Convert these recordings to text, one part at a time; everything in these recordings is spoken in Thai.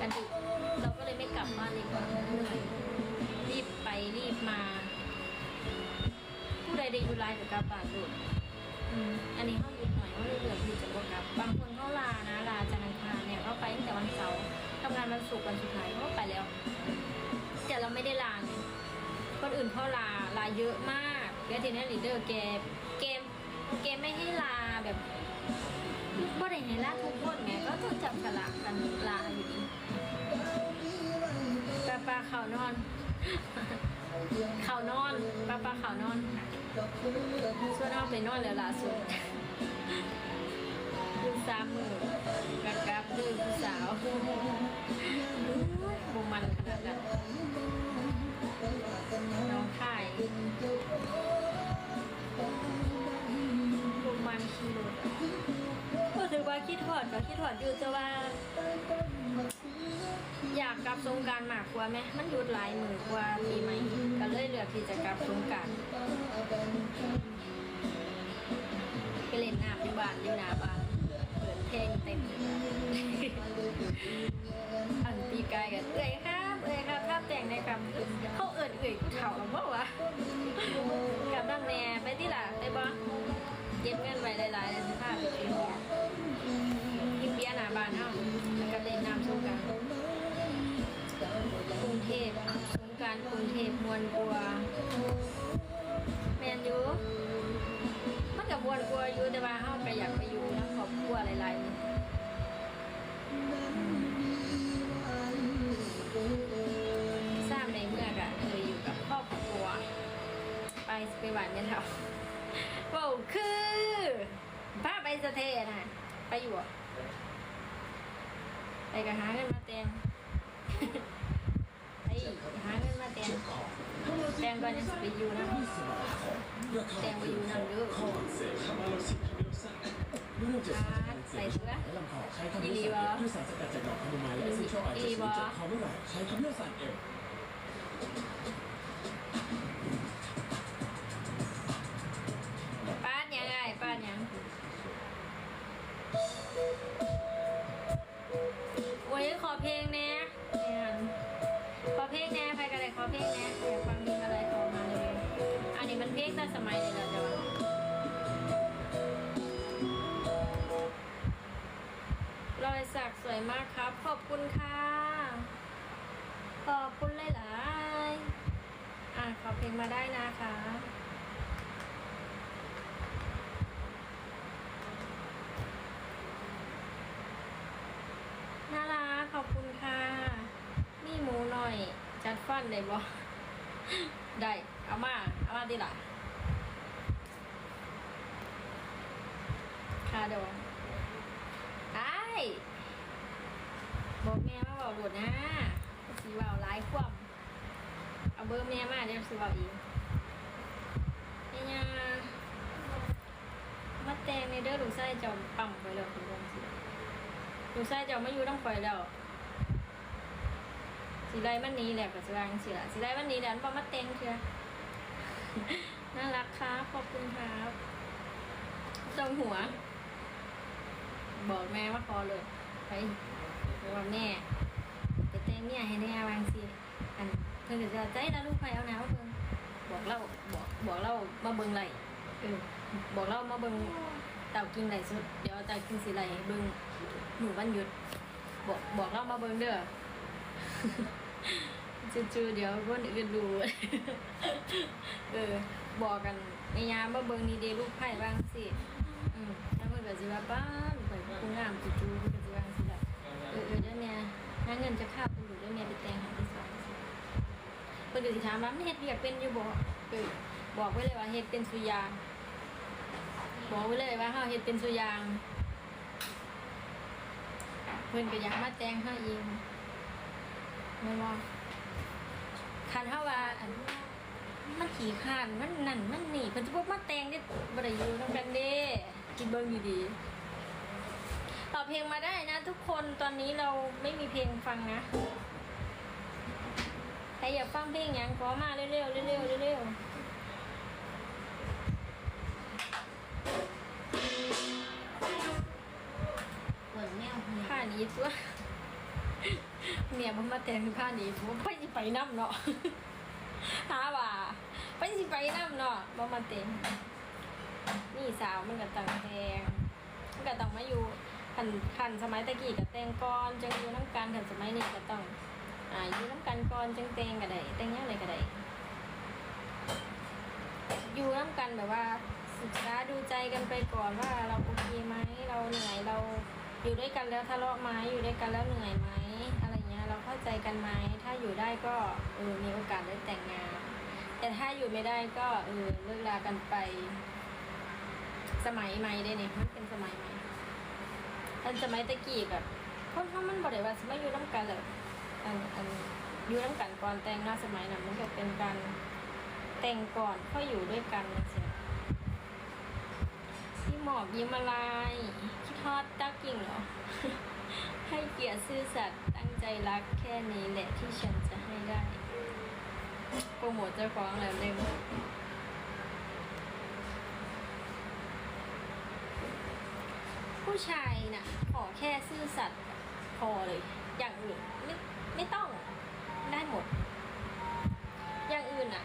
กันดึกเราก็เลยไม่กลับบ้านดีกว่าเหนื่อยรีบไปรีบมา ผู้ใดได้อยู่ไลน์กับกลับานดูอันนี้เขาหยุดหน่อยเขาเลยเหลือที่จะบกลับบางคนเขาลานะลาจันทร์อังคารเนี่ยเขาไปตั้งแต่วันเสาร์ทำงานวันศุกร์วันสุดท้ายเขาก็ไปแล้ว แต่เราไม่ได้ลาคนอื่นเขาลาลาเยอะมาก แล้วทีนี้ลีดเดอร์แกเกมเกมไม่ให้ลาแบบ บ่ได้ให้ลาทุกคนไงก็ต้องจับฉลากกันลาอยู่ดีปลาปลาเขานอน เขานอนปลาปลาเขานอนส่วนเอาไปนอนแล้วล่าสุดคุณสามมือกับกับดื้อผู้สาวบุมันขนาดนั้นน้องไข่ ก็คิดถอดอยู่แต่ว่า อยากกลับสงกรารมากกว่าไหมมันหยุดหลายมือกว่าปีใหม่ก็เลยเลือกที่จะกลับสงกรารไปเล่นน้ำอยู่บ้านอยู่หน้าบ้านเปิดเพลงเต็ม อันตีกายกันเอ้ยครับเอ้ยครับภาพแต่งในกำเขาเอิญเอ้ยกูเถ่าหรือเปล่าวะ วนกลัวอยู่แต่ว่าเฮาก็อยากไปอยู่น้ำครอบครัวหลายๆทราบในเมื่อกะเคยอยู่กับครอบครัว ไปไปหวานเมนเทาว้าวคือพาไปสะเทน่ะไปอยู่อะไปกับหาเงินมาเต็ม ไอ้หาเงินมาแตงแตงก่อนจะสิไปอยู่นะแตงไปอยู่นั่นเด้อใส่เสื้อลำคอใช้คำเลือดด้วยสารสกัดจากดอกคาโมไมล์และเอเซนเชียลออยล์จากสมุนจากคอเมื่อไหร่ใช้คำเลือดสารเอล เพลงน่อยากฟังเพลงอะไรต่อมาเลยอันนี้มันเพลงแต่สมัยเลยเหรอจ๊ะรอยสักสวยมากครับ ขอบคุณค่ะ ขอบคุณหลายๆอะขอเพลงมาได้นะคะ น่ารักขอบคุณค่ะ มีหมูหน่อย จัดฟันได้บ่ได้ เอามา เอามาดีล่ะคาดองไอ้บอกแม่มาบอกหลุดนะสีว่าหลายควมเอาเบอร์แม่มาเดี๋ยวสีว่าอีกนี่ยมาแตงในเด้อลูกไส้จอมปั่มไปเลยคุณผู้ชมลูกชายจะเอามาอยู่ต้องคอยแล้ว สีไรมันนี้แหละกับสว่างเสือสีไรมันนี้แหละปอมาเต็งเชียน่ารักครับขอบคุณครับจงหัว บอกแม่ว่าพอเลย ไปบอกว่แม่ไปเต้นเนี่ยให้แน่วางสิอันเพิ่นจะใจแล้วลูกไปเอานะว่าเพิ่นบอกเล่าบอกบอกเล่ามาเบิ่งไหลเออบอกเล่ามาเบิ่งเต่ากินไหลสุดเดี๋ยวเต่ากินสีไหลเบิ่งหนูวันหยุดบอกบอกเรามาเบิ่งเด้อ จู่ๆเดี๋ยวคนอื่นดู เออ บอกกันในยามมาเบิ่งนี่เดลูกไผ่บ้างสิ อืมแล้วเพิ่นก็สิว่าป้าลูกไผ่กูงามจู่ๆเพิ่นก็สิว่างซี่ล่ะเออเออเดี๋ยวแม่หาเงินจะค่าวคุณลูกเดี๋ยวแม่ไปแต่งห้ที่สอนสิเพิ่นก็สิถามว่ามันเฮ็ดเวียกเป็นอยู่บ่เออบอกไว้เลยว่าเฮ็ดเป็นสุยาง บอกไว้เลยว่าเฮาเฮ็ดเป็นสุยาง เพิ่นก็อยากมาแต่งให้เอง ไม่ว่าคันเฮาว่าอันมันขี้ข้านมันนั่นมันนี่เพิ่นจะบ่มาแต่งได้บ่ได้อยู่นำกันเด้คิดเบิ่งอยู่ดีต่อเพลงมาได้นะ ทุกคนตอนนี้เราไม่มีเพลงฟังนะใครอยากฟังเพลงหยังขอมาเร็วๆเร็วๆเร็วๆเปิดแนวเฮียผ่านหนีตัวเมียมันมาแต่งผ้าหนีผมไปสิไปน้ำเนาะหาว่าไปสิไปน้ำเนาะบ่มาเต็มนี่สาวมันก็ต่างแพงมันก็ต้องมาอยู่ขันขันสมัยตะกี้กับแต่งกอนจังอยู่น้ำกันขันสมัยนี้ก็ต้องอ่าอยู่น้ำกันก่อนจังแต่งก็ได้แต่งยังไงก็ได้อยู่น้ำกันแบบว่าศึกษาดูใจกันไปก่อนว่าเราโอเคไหมเราเหนื่อยเราอยู่ด้วยกันแล้วทะเลาะไหมอยู่ด้วยกันแล้วเหนื่อยไหม ใจกันไหมถ้าอยู่ได้ก็เออมีโอกาสได้แต่งงาน แต่ถ้าอยู่ไม่ได้ก็เออเลิกลากันไป สมัยใหม่ได้เนี่ยมันเป็นสมัยใหม่อันสมัยตะกี้แบบคนเขามันบอกเลยว่าสมัยอยู่น้ำกันเลยอันอันอยู่น้ำกันก่อนแต่งหน้าสมัยนั้นมันก็เป็นการแต่งก่อนค่อยอยู่ด้วยกันเสียที่หมอบยิ้มอะไรคิดฮอดตักกิ่งเหรอ ให้เกียรติซื่อสัตย์ตั้งใจรักแค่นี้แหละที่ฉันจะให้ได้โปรโมทเจ้าของแล้วเร็วผู้ชายน่ะ ขอแค่ซื่อสัตย์พอเลย อย่างอื่นไม่ไม่ต้องได้หมด อย่างอื่นอะ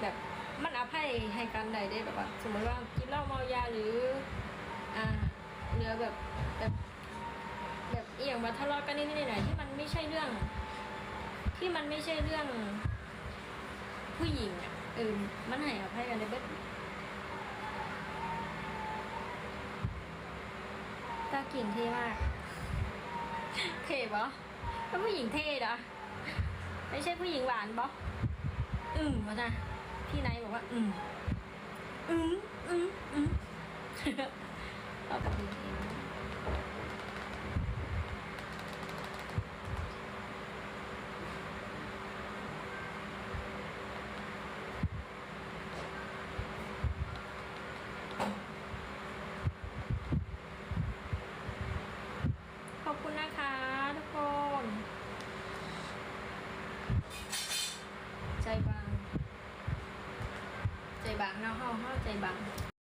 แบบมันอภัยให้กันใดได้แบบว่าสมมติว่ากินเหล้าเมายาหรือ อ่าเหลือแบบ แบบแบบเอียงว่าทะเลาะกันนิดๆหน่อยๆที่มันไม่ใช่เรื่อง ที่มันไม่ใช่เรื่อง ผู้หญิงอะเออมันให้อภัยกันได้เบิดตากิ่งเท่มาก เท่ปะเป็นผู้หญิงเท่นะไม่ใช่ผู้หญิงหวานปะอืมวะนะพี่ไนท์บอกว่า อืมอืมอืมอืมเอากับเพลงเองขอบคุณนะคะทุกคน ใจ